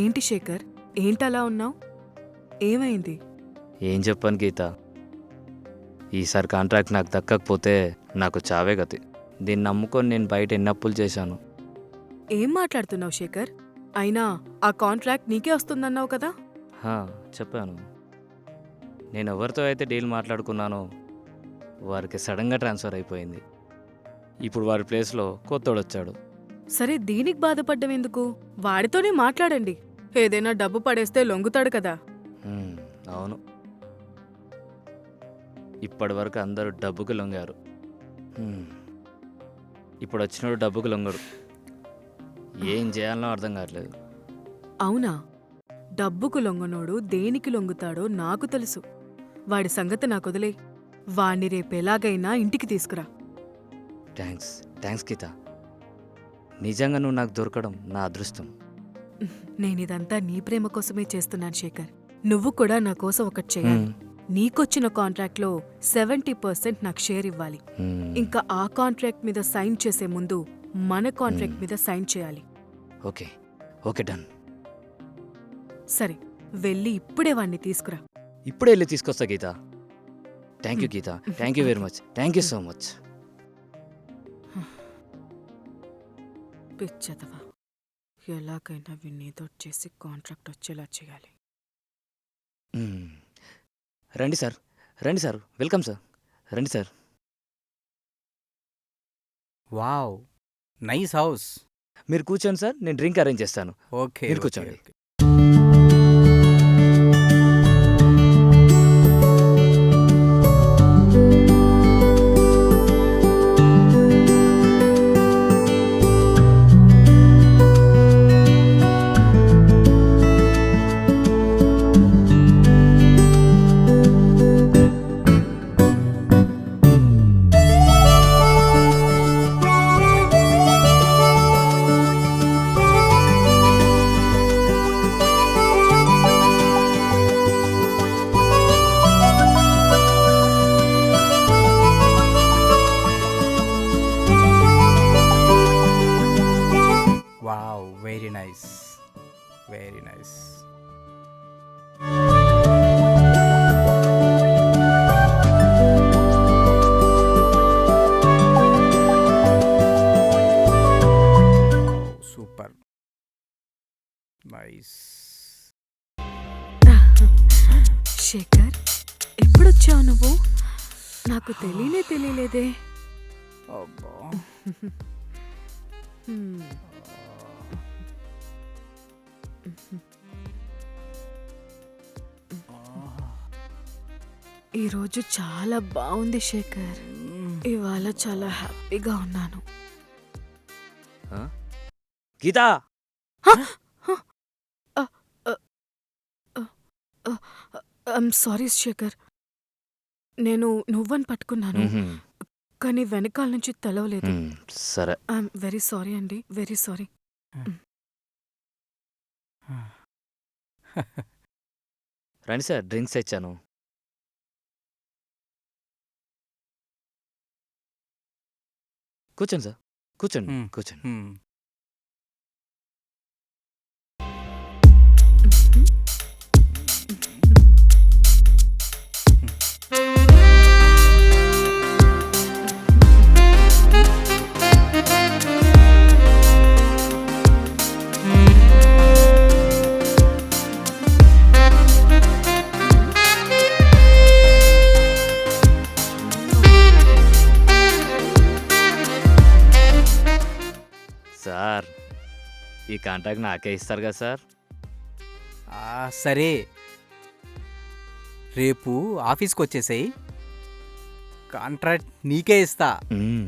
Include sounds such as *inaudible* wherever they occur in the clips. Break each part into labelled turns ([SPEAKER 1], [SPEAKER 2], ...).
[SPEAKER 1] ఏంటి శేఖర్? ఏంటలా ఉన్నావు? ఏమైంది?
[SPEAKER 2] ఏం చెప్పాను గీత? ఈసారి కాంట్రాక్ట్ నాకు దక్కకపోతే నాకు చావే గతి. దీన్ని నమ్ముకొని నేను బయట ఎన్ని అప్పులు చేశాను?
[SPEAKER 1] ఏం మాట్లాడుతున్నావు శేఖర్? అయినా ఆ కాంట్రాక్ట్ నీకే వస్తుందన్నావు కదా?
[SPEAKER 2] హా, చెప్పాను. నేను ఎవరితో అయితే డీల్ మాట్లాడుకున్నానో వారికి సడన్గా ట్రాన్స్ఫర్ అయిపోయింది. ఇప్పుడు వారి ప్లేస్లో కొత్తోడు వచ్చాడు
[SPEAKER 1] సరే దీనికి బాధపడ్డం ఎందుకు? వాడితోనే మాట్లాడండి. ఏదైనా డబ్బు పడేస్తే లొంగుతాడు కదా.
[SPEAKER 2] అవును. ఇప్పటి వరకు అందరూ డబ్బుకు లొంగారు. ఇప్పుడు వచ్చినోడు డబ్బుకు లొంగడు. ఏం చేయాలనో అర్థం కావట్లేదు.
[SPEAKER 1] అవునా? డబ్బుకు లొంగనోడు దేనికి లొంగుతాడో నాకు తెలుసు. వాడి సంగతి నాకొదిలే వాణ్ణి రేపెలాగైనా ఇంటికి తీసుకురా.
[SPEAKER 2] థ్యాంక్స్. థ్యాంక్స్ గీత. నిజంగా నువ్వు నాకు దొరకడం నా అదృష్టం.
[SPEAKER 1] నేనిదంతా నీ ప్రేమ కోసమే చేస్తున్నాను శేఖర్. నువ్వు కూడా నా కోసం ఒకటి చేయాలి. నీకొచ్చిన కాంట్రాక్ట్లో సెవెంటీ పర్సెంట్ నాకు షేర్ ఇవ్వాలి. ఇంకా ఆ కాంట్రాక్ట్ మీద సైన్ చేసే ముందు మన కాంట్రాక్ట్. మీద సైన్ చేయాలి.
[SPEAKER 2] ఓకే. Okay done.
[SPEAKER 1] సరే వెళ్ళి ఇప్పుడే వాణ్ణి తీసుకురా.
[SPEAKER 2] ఇప్పుడే వెళ్ళి తీసుకొస్తా Geetha. Thank you Geetha. Thank you very much. Thank you so much.
[SPEAKER 1] పిచ్చదవా. ఎలాగైనా విన్నీతో చేసి కాంట్రాక్ట్ వచ్చేలా చేయాలి.
[SPEAKER 2] రండి సార్. రండి సార్. Welcome sir. రండి సార్.
[SPEAKER 3] వావ్. Nice house.
[SPEAKER 2] మీరు కూర్చోండి సార్. నేను డ్రింక్ అరేంజ్ చేస్తాను.
[SPEAKER 3] ఓకే
[SPEAKER 2] మీరు
[SPEAKER 3] ఓకే,
[SPEAKER 2] కూర్చోండి.
[SPEAKER 1] ఈరోజు చాలా బాగుంది శేఖర్. ఇవాళ చాలా హ్యాపీగా ఉన్నాను?
[SPEAKER 2] గీత!
[SPEAKER 1] I'm sorry Shekhar. నేను నువ్వని పట్టుకున్నాను. కానీ వెనకాల నుంచి తెలవలేదు.
[SPEAKER 2] సరే.
[SPEAKER 1] ఐఎమ్ వెరీ సారీ అండి వెరీ సారీ.
[SPEAKER 2] రండి సార్ డ్రింక్స్ తెచ్చాను. కూర్చోండి సార్. కూర్చోండి. కూర్చోండి. ఈ కాంటాక్ట్ నాకే ఇస్తారు కదా సార్
[SPEAKER 3] ఆ, సరే రేపు ఆఫీస్కి వచ్చేసాయి కాంట్రాక్ట్ నీకే ఇస్తా.
[SPEAKER 2] మ్మ్.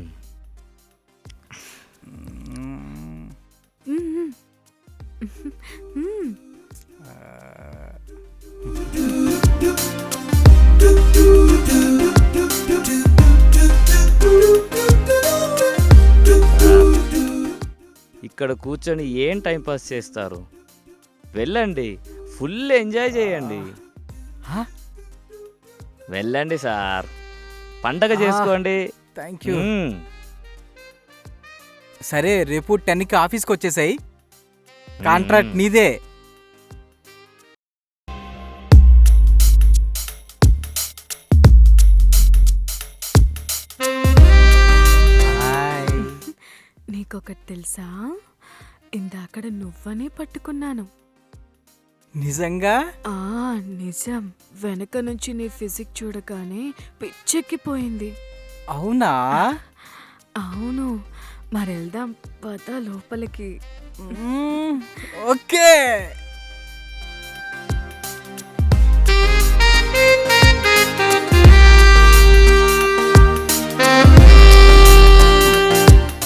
[SPEAKER 2] ఇక్కడ కూర్చొని ఏం టైం పాస్ చేస్తారు వెళ్ళండి ఫుల్ ఎంజాయ్ చేయండి
[SPEAKER 3] హా?
[SPEAKER 2] వెళ్ళండి సార్ పండగ. చేసుకోండి
[SPEAKER 3] థ్యాంక్ యూ. సరే రేపు టెన్కి ఆఫీస్కి వచ్చేసాయి కాంట్రాక్ట్. నీదే హాయ్.
[SPEAKER 1] నీకొకటి తెలుసా ఇందాకడ నువ్వనే పట్టుకున్నాను.
[SPEAKER 3] నిజంగా?
[SPEAKER 1] ఆ నిజం. వెనక నుంచి నీ ఫిజిక్ చూడగానే పిచ్చెక్కిపోయింది.
[SPEAKER 3] అవునా?
[SPEAKER 1] అవును. మరెళ్దాం. పద లోపలికి.
[SPEAKER 3] ఓకే.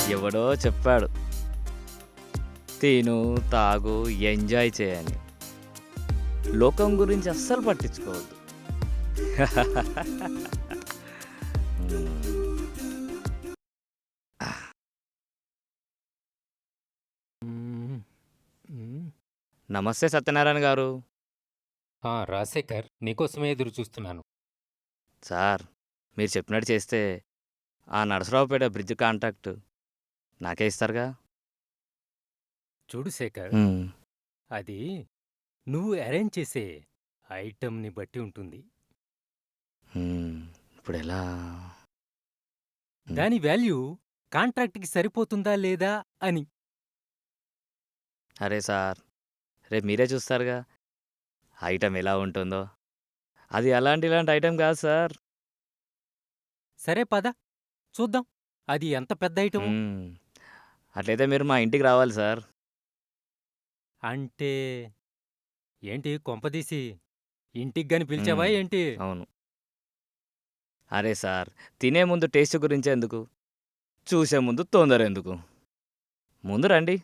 [SPEAKER 2] ఎవడో చెప్పాడు. తిను తాగు ఎంజాయ్ చేయని. లోకం గురించి అస్సలు పట్టించుకోవద్దు. నమస్తే సత్యనారాయణ గారు.
[SPEAKER 4] రాజశేఖర్ నీకోసమే ఎదురు చూస్తున్నాను.
[SPEAKER 2] సార్ మీరు చెప్పినట్టు చేస్తే ఆ నరసరావుపేట బ్రిడ్జ్ కాంటాక్ట్ నాకే ఇస్తారుగా?
[SPEAKER 4] చూడు శేఖర్. అది నువ్వు అరేంజ్ చేసే ఐటమ్ని బట్టి ఉంటుంది.
[SPEAKER 2] ఇప్పుడు ఎలా
[SPEAKER 4] దాని వాల్యూ కాంట్రాక్ట్కి సరిపోతుందా లేదా అని.
[SPEAKER 2] అరే సార్ రేపు మీరే చూస్తారుగా. ఐటమ్ ఎలా ఉంటుందో. అది అలాంటి ఇలాంటి ఐటమ్ కాదు సార్.
[SPEAKER 4] సరే పద చూద్దాం. అది ఎంత పెద్ద ఐటమ్.
[SPEAKER 2] మ్మ్. అట్లయితే మీరు మా ఇంటికి రావాలి సార్.
[SPEAKER 4] అంటే ఏంటి కొంపదీసి ఇంటికి గాని పిలిచావా
[SPEAKER 2] మ్మ్.
[SPEAKER 4] ఏంటి?
[SPEAKER 2] అవును. అరే సార్ తినే ముందు టేస్ట్ గురించి ఎందుకు? చూసే ముందు తొందర ఎందుకు? ముందు రండి.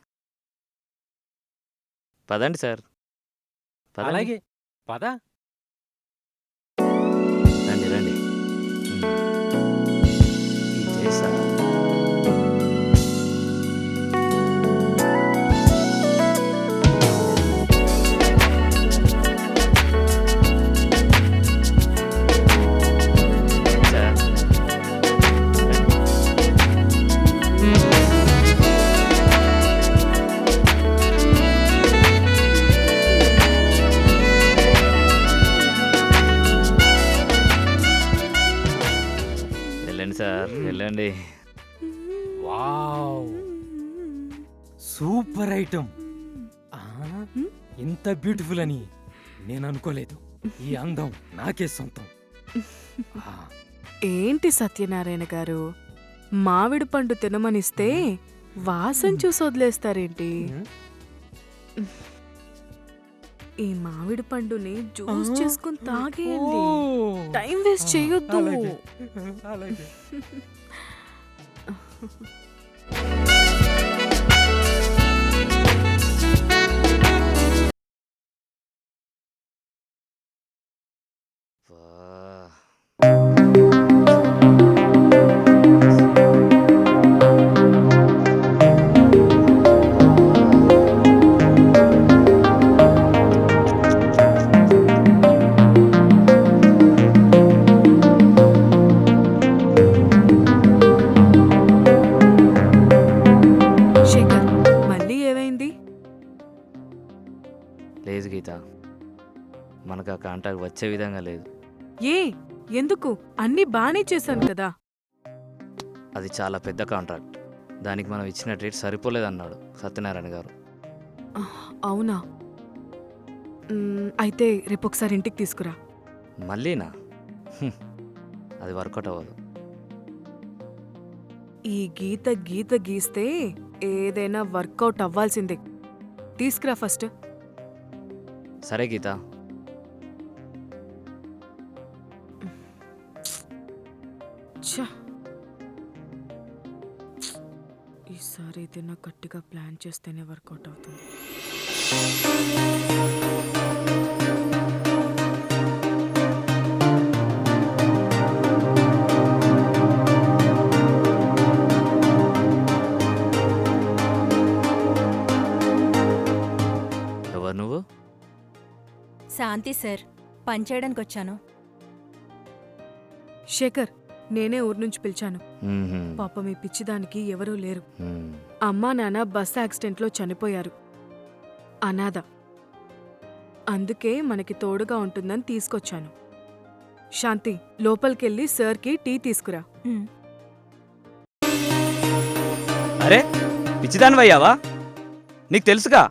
[SPEAKER 2] పదండి సార్. పదండి.
[SPEAKER 4] అలాగే పద. ఇంత బ్యూటిఫుల్ అని నేను అనుకోలేదు. ఈ అందం నాకే సొంతం. ఆ,
[SPEAKER 1] ఏంటి సత్యనారాయణ గారు? మామిడి పండు తినమనిస్తే వాసన చూసి వదిలేస్తారేంటి? ఈ మామిడి పండుని జ్యూస్ చేసుకుని తాగేయండి.
[SPEAKER 4] ఓ,
[SPEAKER 1] టైం వేస్ట్ చేయొద్దు.
[SPEAKER 4] అలాగే, అలాగే. *laughs*
[SPEAKER 2] మనకు ఆ కాంటాక్ట్ వచ్చే విధంగా లేదు.
[SPEAKER 1] ఏ ఎందుకు? అన్ని బానే చేశాను కదా.
[SPEAKER 2] అది చాలా పెద్ద కాంట్రాక్ట్. దానికి మనం ఇచ్చిన రేట్ సరిపోలేదన్నాడు సత్యనారాయణ గారు.
[SPEAKER 1] అవునా? అయితే రేపు ఒకసారి ఇంటికి తీసుకురా.
[SPEAKER 2] మళ్ళీనా? హ్మ్. అది వర్కౌట్ అవ్వదు.
[SPEAKER 1] ఈ గీత గీత గీస్తే ఏదైనా వర్కౌట్ అవ్వాల్సిందే. తీసుకురా ఫస్ట్.
[SPEAKER 2] సరే గీత.
[SPEAKER 1] ఏదైనా గట్టిగా ప్లాన్ చేస్తేనే వర్కౌట్ అవుతుంది.
[SPEAKER 2] ఎవరు నువ్వు?
[SPEAKER 5] శాంతి సార్ పనిచేయడానికి వచ్చాను.
[SPEAKER 1] శేఖర్ నేనే ఊరు నుంచి పిలిచాను. పాపం ఈ పిచ్చిదానికి ఎవరూ లేరు. అమ్మా నాన్న బస్ యాక్సిడెంట్లో చనిపోయారు. అనాథ. అందుకే మనకి తోడుగా ఉంటుందని తీసుకొచ్చాను. శాంతి లోపలికెళ్ళి సార్కి టీ తీసుకురా.
[SPEAKER 2] అరే పిచ్చిదానివయ్యావా? నీకు తెలుసుగా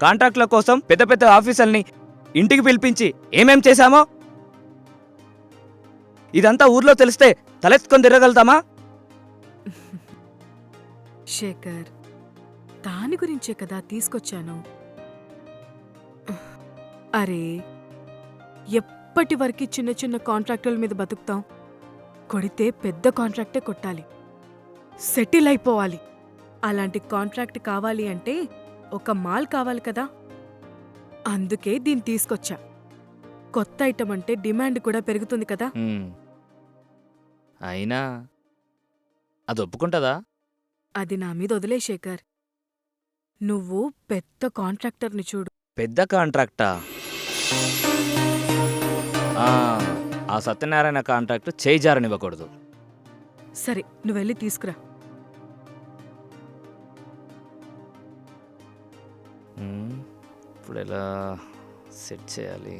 [SPEAKER 2] కాంట్రాక్ట్ల కోసం పెద్ద పెద్ద ఆఫీసర్ని ఇంటికి పిలిపించి ఏమేం చేశామో? ఇదంతా ఊర్లో తెలిస్తే తలెత్తుకొని తిరగలుగుతామా
[SPEAKER 1] శేఖర్ దాని గురించే కదా తీసుకొచ్చాను. అరే ఎప్పటి వరకు చిన్న చిన్న కాంట్రాక్టుల మీద బతుకుతాం? కొడితే పెద్ద కాంట్రాక్టే కొట్టాలి. సెటిల్ అయిపోవాలి. అలాంటి కాంట్రాక్ట్ కావాలి అంటే ఒక మాల్ కావాలి కదా? అందుకే దీన్ని తీసుకొచ్చా. కొత్త ఐటమ్ అంటే డిమాండ్ కూడా పెరుగుతుంది కదా?
[SPEAKER 2] అయినా అది ఒప్పుకుంటుందా
[SPEAKER 1] అది నా మీద వదిలే శేఖర్ నువ్వు పెద్ద కాంట్రాక్టర్ని చూడు
[SPEAKER 2] పెద్ద కాంట్రాక్టా ఆ, ఆ సత్యనారాయణ కాంట్రాక్ట్ చేయి జారనివ్వకూడదు
[SPEAKER 1] సరే నువ్వెళ్ళి తీసుకురా
[SPEAKER 2] హ్మ్. ఇప్పుడు ఎలా సెట్ చేయాలి.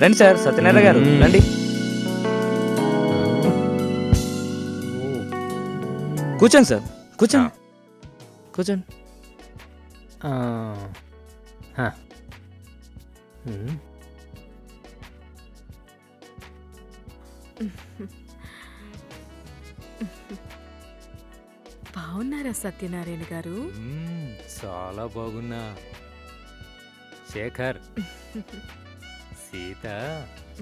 [SPEAKER 2] రండి సార్ సత్యనారాయణ గారు. రండి కూర్చోండి సార్. కూర్చోండి. కూర్చోండి.
[SPEAKER 4] ఆ. హ. ఉమ్.
[SPEAKER 1] బాగున్నారా సత్యనారాయణ గారు?
[SPEAKER 4] మ్మ్, చాలా బాగున్నా. శేఖర్. *laughs* Seetha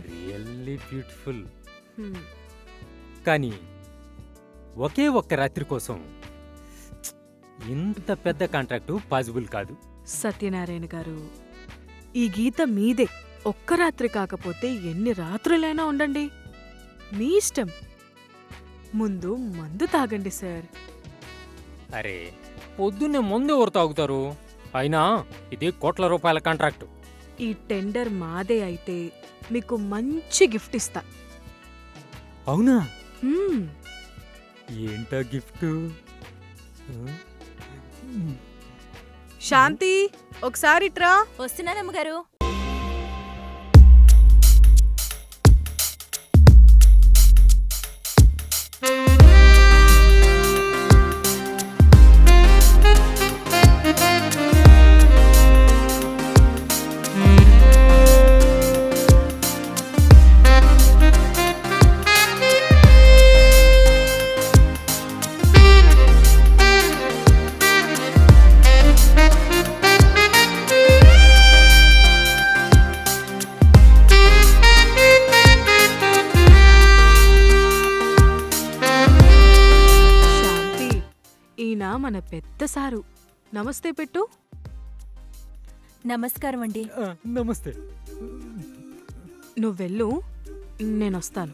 [SPEAKER 4] really beautiful.
[SPEAKER 1] హ్మ్.
[SPEAKER 4] కానీ ఒకే ఒక్క రాత్రి కోసం. ఇంత పెద్ద కాంట్రాక్టు పాసిబుల్ కాదు.
[SPEAKER 1] సత్యనారాయణ గారు ఈ గీత మీదే. ఒక్క రాత్రి కాకపోతే ఎన్ని రాత్రులైనా ఉండండి. మీ ఇష్టం. ముందు మందు తాగండి సార్.
[SPEAKER 4] అరే పొద్దున్నే ముందు ఎవరు తాగుతారు? అయినా ఇది కోట్ల రూపాయల కాంట్రాక్టు.
[SPEAKER 1] ఈ టెండర్ మాదే అయితే మీకు మంచి గిఫ్ట్ ఇస్తా.
[SPEAKER 4] అవునా. ఏంటా గిఫ్ట్?
[SPEAKER 1] శాంతి ఒకసారి ట్రా
[SPEAKER 5] వస్తున్నానమ్మగారు.
[SPEAKER 1] మన పెద్ద సారు. నమస్తే పెట్టు.
[SPEAKER 5] నమస్కారం అండి.
[SPEAKER 4] నమస్తే.
[SPEAKER 1] నువ్వెళ్ళు నేనొస్తాను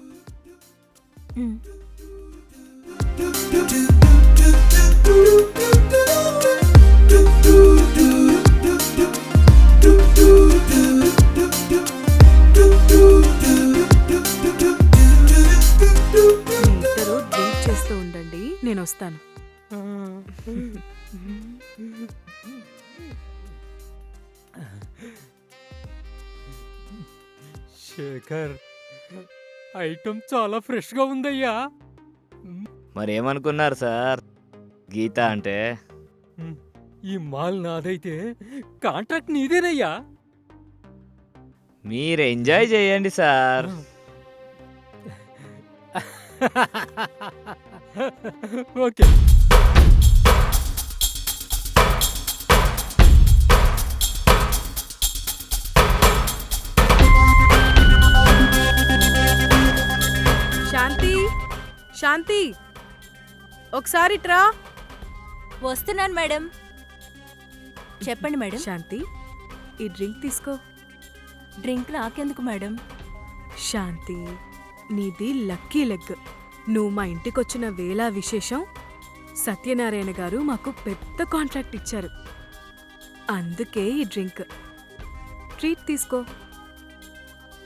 [SPEAKER 1] ఇద్దరు డ్రింక్ చేస్తూ ఉండండి నేను వస్తాను.
[SPEAKER 4] శేఖర్ ఐటమ్ చాలా ఫ్రెష్గా ఉందయ్యా.
[SPEAKER 2] మరి ఏమనుకున్నారు సార్? గీత అంటే?
[SPEAKER 4] ఈ మాల్ నాదైతే కాంట్రాక్ట్ నీదేనయ్యా.
[SPEAKER 2] మీరు ఎంజాయ్ చేయండి సార్.
[SPEAKER 4] ఓకే.
[SPEAKER 1] శాంతి ఒకసారి ట్రా
[SPEAKER 5] వస్తున్నాను మేడం. చెప్పండి మేడం.
[SPEAKER 1] శాంతి ఈ డ్రింక్ తీసుకో.
[SPEAKER 5] డ్రింక్ నాకెందుకు మేడం?
[SPEAKER 1] శాంతి నీది లక్కీ లెగ్. నువ్వు మా ఇంటికొచ్చిన వేళ విశేషం. సత్యనారాయణ గారు మాకు పెద్ద కాంట్రాక్ట్ ఇచ్చారు. అందుకే ఈ డ్రింక్. ట్రీట్ తీసుకో.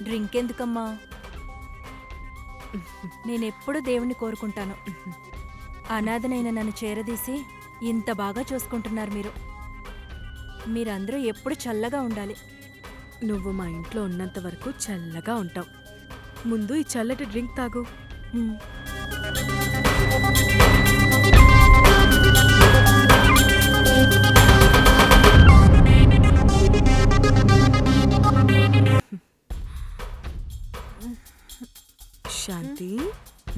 [SPEAKER 5] డ్రింక్ ఎందుకమ్మా నేనెప్పుడు దేవుణ్ణి కోరుకుంటాను. అనాథనైన నన్ను చేరదీసి ఇంత బాగా చూసుకుంటున్నారు మీరు. మీరందరూ ఎప్పుడు చల్లగా ఉండాలి.
[SPEAKER 1] నువ్వు మా ఇంట్లో ఉన్నంత వరకు చల్లగా ఉంటావు. ముందు ఈ చల్లటి డ్రింక్ తాగు.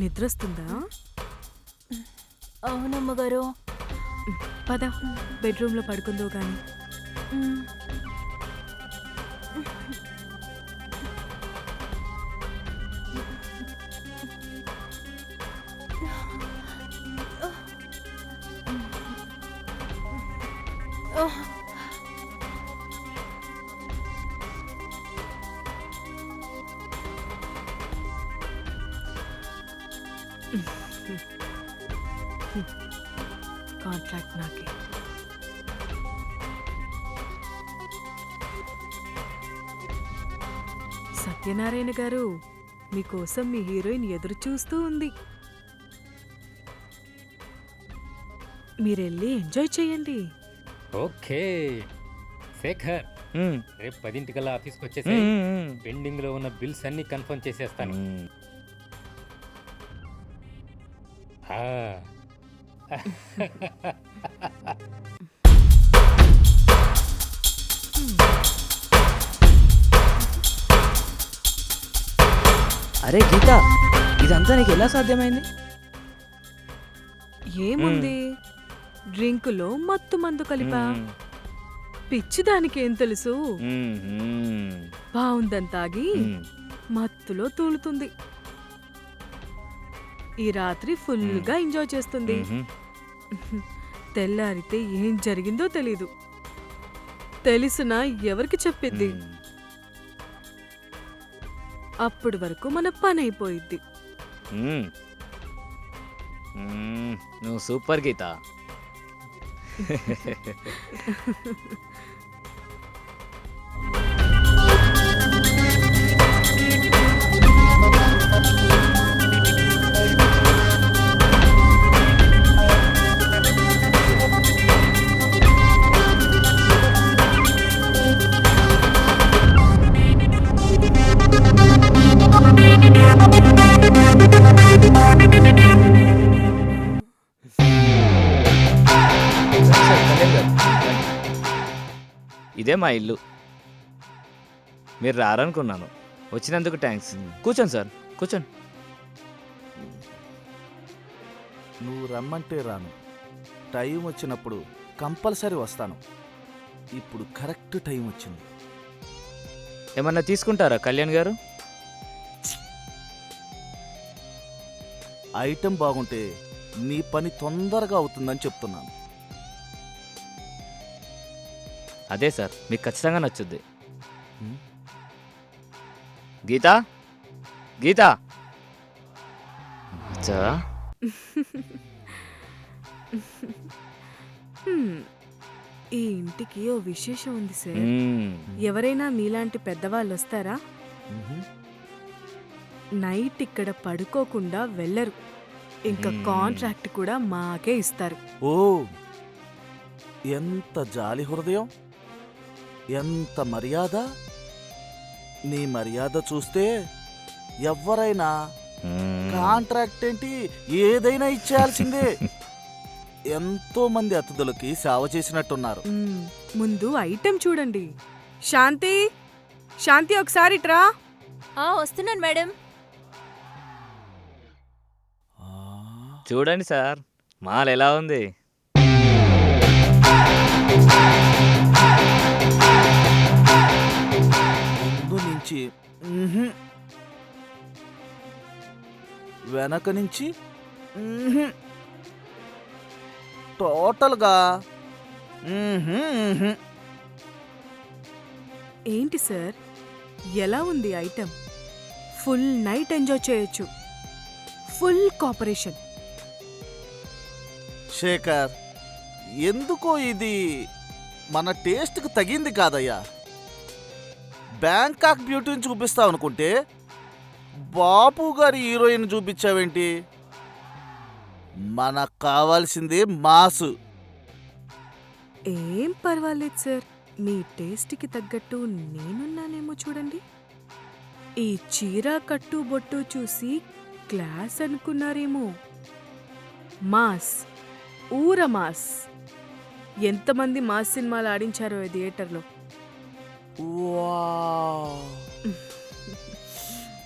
[SPEAKER 1] నిద్రొస్తుందా?
[SPEAKER 5] అవునమ్మగారు
[SPEAKER 1] పద బెడ్రూమ్లో పడుకుందో గాని. సత్యనారాయణ గారు మీకోసం మీ హీరోయిన్ ఎదురు చూస్తూ ఉంది మీరెళ్ళి ఎంజాయ్ చేయండి
[SPEAKER 4] ఓకే శేఖర్. రేపు పదింటికల్లా ఆఫీస్కి వచ్చేసి. పెండింగ్లో ఉన్న బిల్స్ అన్ని కన్ఫర్మ్ చేసేస్తాను. ఆ. *laughs*
[SPEAKER 2] అరే గీత ఇదంతా నీకు ఎలా సాధ్యమైంది?
[SPEAKER 1] ఏముంది? డ్రింకులో మత్తు మందు కలిపా. పిచ్చి దానికేం తెలుసు?
[SPEAKER 2] మ్మ్, మ్మ్,
[SPEAKER 1] బావుందని తాగి. మత్తులో తూలుతుంది. ఈ రాత్రి ఫుల్గా ఎంజాయ్ చేస్తుంది. తెల్లారితే ఏం జరిగిందో తెలీదు. తెలిసినా ఎవరికి చెప్పిద్ది?
[SPEAKER 2] మ్మ్.
[SPEAKER 1] అప్పటి వరకు మన పని అయిపోయిద్ది
[SPEAKER 2] మ్మ్. మ్మ్. నువ్వు సూపర్ గీత *laughs* ఇదే మా ఇల్లు. మీరు రారనుకున్నాను. వచ్చినందుకు థ్యాంక్స్ కూర్చోండి సార్ కూర్చోండి.
[SPEAKER 6] నువ్వు రమ్మంటే రాను. టైం వచ్చినప్పుడు కంపల్సరీ వస్తాను. ఇప్పుడు కరెక్ట్ టైం వచ్చింది.
[SPEAKER 2] ఏమన్నా తీసుకుంటారా కళ్యాణ్ గారు?
[SPEAKER 6] ఐటెం బాగుంటే నీ పని తొందరగా అవుతుందని చెప్తున్నాను.
[SPEAKER 2] అదే సార్ మీకు ఖచ్చితంగా నచ్చుద్ది? గీత గీత.
[SPEAKER 1] ఈ ఇంటికి ఓ విశేషం ఉంది సార్. ఎవరైనా మీలాంటి పెద్దవాళ్ళు వస్తారా. నైట్ ఇక్కడ పడుకోకుండా వెళ్ళరు ఇంకా. కాంట్రాక్ట్ కూడా మాకే ఇస్తారు
[SPEAKER 6] ఓ ఎంత జాలి హృదయం ఎంత మర్యాద? నీ మర్యాద చూస్తే ఎవరైనా. కాంట్రాక్ట్ ఏంటి? ఏదైనా ఇచ్చేయాల్సిందే. *laughs* ఎంతో మంది అతిథులకి సేవ చేసినట్టున్నారు.
[SPEAKER 1] ముందు ఐటెం చూడండి. శాంతి శాంతి ఒకసారి ట్రా
[SPEAKER 5] ఆ వస్తున్నాను మేడం.
[SPEAKER 6] ఆ,
[SPEAKER 2] చూడండి సార్ మాల్ ఎలా ఉంది?
[SPEAKER 6] నుంచి. వెనక నుంచి. టోటల్గా.
[SPEAKER 1] ఏంటి సార్? ఎలా ఉంది ఐటెం ఫుల్ నైట్ ఎంజాయ్ చేయొచ్చు. Full cooperation.
[SPEAKER 6] శేఖర్ ఎందుకో ఇది మన టేస్ట్కి తగింది కాదయ్యా. బ్యాంకాక్ బ్యూటీని చూపిస్తావు అనుకుంటే బాపు గారి హీరోయిన్ చూపించావేంటి? మనకు కావాల్సింది మాసు.
[SPEAKER 1] ఏం పర్వాలేదు సార్. మీ టేస్ట్కి తగ్గట్టు నేనున్నానేమో చూడండి. ఈ చీర కట్టు బొట్టు చూసి క్లాస్ అనుకున్నారేమో. మాస్. ఊర మాస్. ఎంతమంది మాస్ సినిమాలు ఆడించారో థియేటర్లో.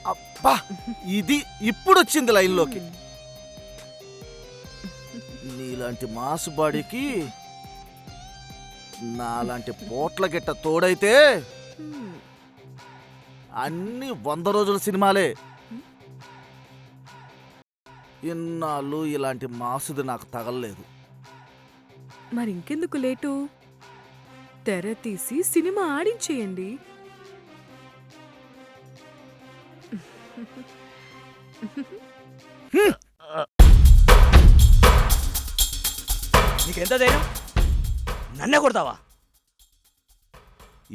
[SPEAKER 6] అబ్బా ఇది ఇప్పుడు వచ్చింది లైన్లోకి. నీలాంటి మాసు బాడీకి నాలాంటి పోట్ల గిట్ట తోడైతే. అన్ని వంద రోజుల సినిమాలే. ఇన్నాళ్ళు ఇలాంటి మాసుది నాకు తగలలేదు.
[SPEAKER 1] మరి ఇంకెందుకు లేటు? తెర తీసి సినిమా ఆడించేయండి.
[SPEAKER 2] నీకెంత ధైర్యం? నన్నే కొడతావా?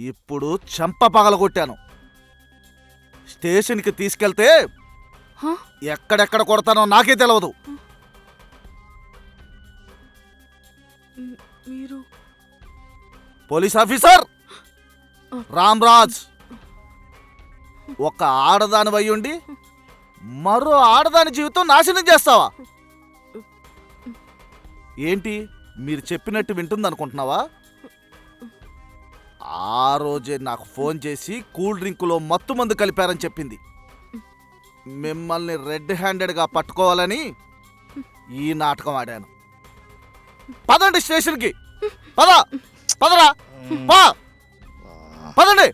[SPEAKER 6] ఇప్పుడు చెంప పగలగొట్టాను స్టేషన్కి తీసుకెళ్తే
[SPEAKER 1] హ?
[SPEAKER 6] ఎక్కడెక్కడ కొడతానో నాకే తెలియదు
[SPEAKER 1] మీరు
[SPEAKER 6] పోలీస్ ఆఫీసర్! రామ్రాజ్ ఒక ఆడదాని ఉండి మరో ఆడదాని జీవితం నాశనం చేస్తావా? ఏంటి మీరు చెప్పినట్టు వింటుందనుకుంటున్నావా? ఆ రోజే నాకు ఫోన్ చేసి కూల్ డ్రింకులో మత్తు మందు కలిపారని చెప్పింది. మిమ్మల్ని రెడ్ హ్యాండెడ్గా పట్టుకోవాలని ఈ నాటకం ఆడాను. పదండి స్టేషన్కి. పద! పదరా. పా. పదండి.